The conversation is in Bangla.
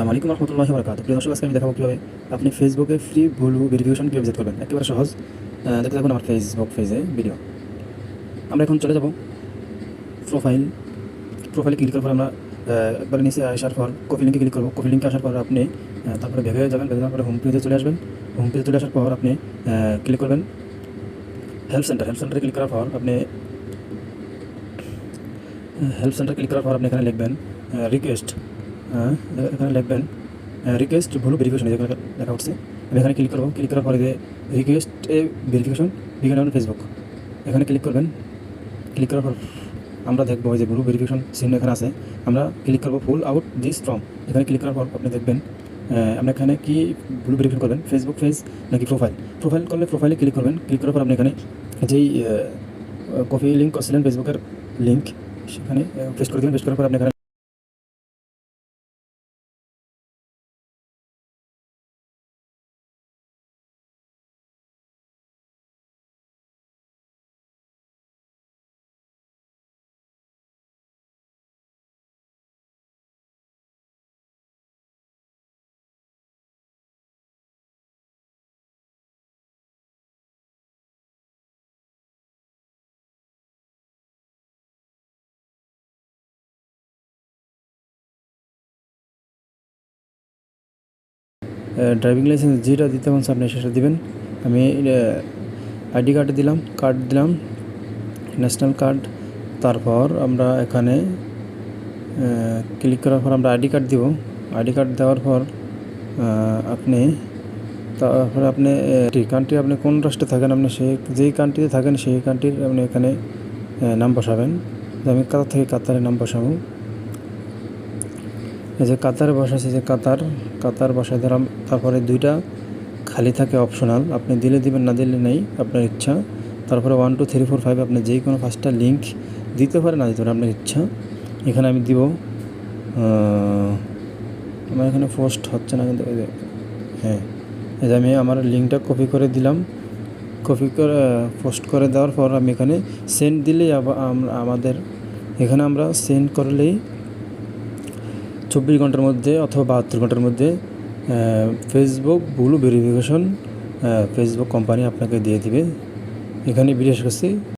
আসসালামু আলাইকুম রহমতুল্লাহ বরকাত প্রিয় দর্শক, আজকে আমি দেখাবো কীভাবে আপনি ফেসবুকে ফ্রি ভুলু ভেরিফিকেশন কীভাবে সেট করবেন। একেবারে সহজ। দেখতে থাকুন আমার ফেসবুক পেজে ভিডিও আমরা এখন চলে যাব প্রোফাইল প্রোফাইলে ক্লিক করার পর আমরা একবার নিচে আসার পর কপি লিঙ্কে ক্লিক করব। কপি লিঙ্কে আসার পর আপনি তারপরে ভেবে যাবেন। ভেবে যাওয়ার পরে হোম পেজে চলে আসবেন। হোম পেজে চলে আসার পর আপনি ক্লিক করবেন হেল্প সেন্টার হেল্প সেন্টারে ক্লিক করার পর আপনি হেল্প সেন্টার ক্লিক করার পর আপনি এখানে লিখবেন রিকোয়েস্ট এখানে লিখবেন। রিকোয়েস্ট ভুল ভেরিফিকেশন লেখা উঠছে। আমি এখানে ক্লিক করব। ক্লিক করার পরে যে রিকোয়েস্ট এ ভেরিফিকেশন বিজ্ঞান ফেসবুক এখানে ক্লিক করবেন। ক্লিক করার পর আমরা দেখব যে ব্লু ভেরিফিকেশন চিহ্ন এখানে আছে। আমরা ক্লিক করব ফুল আউট দিস ফ্রম এখানে ক্লিক করার পর আপনি দেখবেন আপনি এখানে কি ব্লু ভেরিফিকেশন করবেন? ফেসবুক পেজ নাকি প্রোফাইল প্রোফাইল করলে প্রোফাইলে ক্লিক করবেন। ক্লিক করার পর আপনি এখানে যেই কপি লিঙ্ক করছিলেন ফেসবুকের লিঙ্ক সেখানে পেস্ট করে দেবেন। পেস্ট করার পর আপনি ড্রাইভিং লাইসেন্স যেটা দিতে বলছে আপনি সেটা দিবেন। আমি আইডি কার্ড দিলাম কার্ড দিলাম ন্যাশনাল কার্ড তারপর আমরা এখানে ক্লিক করার পর আমরা আইডি কার্ড দিব। আইডি কার্ড দেওয়ার পর আপনি, তারপরে আপনি কান্ট্রি আপনি কোন রাষ্ট্রে থাকেন, আপনি সেই, যেই কান্ট্রিতে থাকেন, সেই কান্ট্রির আপনি এখানে নাম বসাবেন। আমি কাতার থেকে কাতারে নাম বসাবো। এই যে কাতার বসাইছে যে কাতার কাতার বসাই দিলাম তারপরে দুইটা খালি থাকে অপশনাল আপনি দিলে দিবেন, না দিলে নেই, আপনার ইচ্ছা। তারপরে one two three four five আপনি যেই কোনো ফার্স্টটা লিঙ্ক দিতে পারেন, না দিতে পারেন, আপনার ইচ্ছা। এখানে আমি দিব আমার এখানে পোস্ট হচ্ছে না, কিন্তু হ্যাঁ এই যে আমি আমার লিঙ্কটা কপি করে দিলাম। কপি করে পোস্ট করে দেওয়ার পর আমি এখানে সেন্ড দিলেই আমাদের, এখানে আমরা সেন্ড করলেই চব্বিশ ঘণ্টার মধ্যে অথবা বাহাত্তর ঘণ্টার মধ্যে Facebook blue verification Facebook company আপনাকে দিয়ে দিবে। এখানে বিশেষ করছি।